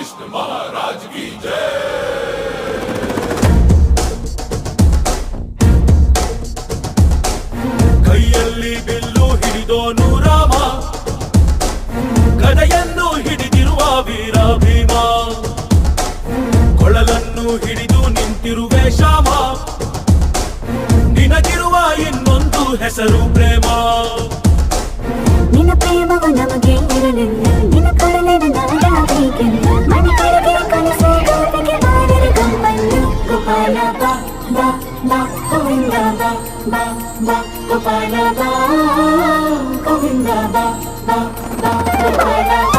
कृष्ण महाराज की जय ಕೈಯಲ್ಲಿ ಬಿಲ್ಲು ಹಿಡಿದೋನು ರಾಮ ಗದೆಯನ್ನು ಹಿಡಿದಿರುವ ವೀರ ಭೀಮ ಕೊಳಲನ್ನು ಹಿಡಿದು ನಿಂತಿರುವೆ ಶಾಮ ನಿನಗಿರುವ ಇನ್ನೊಂದು ಹೆಸರು ಪ್ರೇಮ. ನಿನ್ನ ಪ್ರೇಮವ ನಮಗೆ ಇರಲಿಲ್ಲ. ba ba Govinda ba ba ba Gopala ba Govinda ba ba ba Gopala ba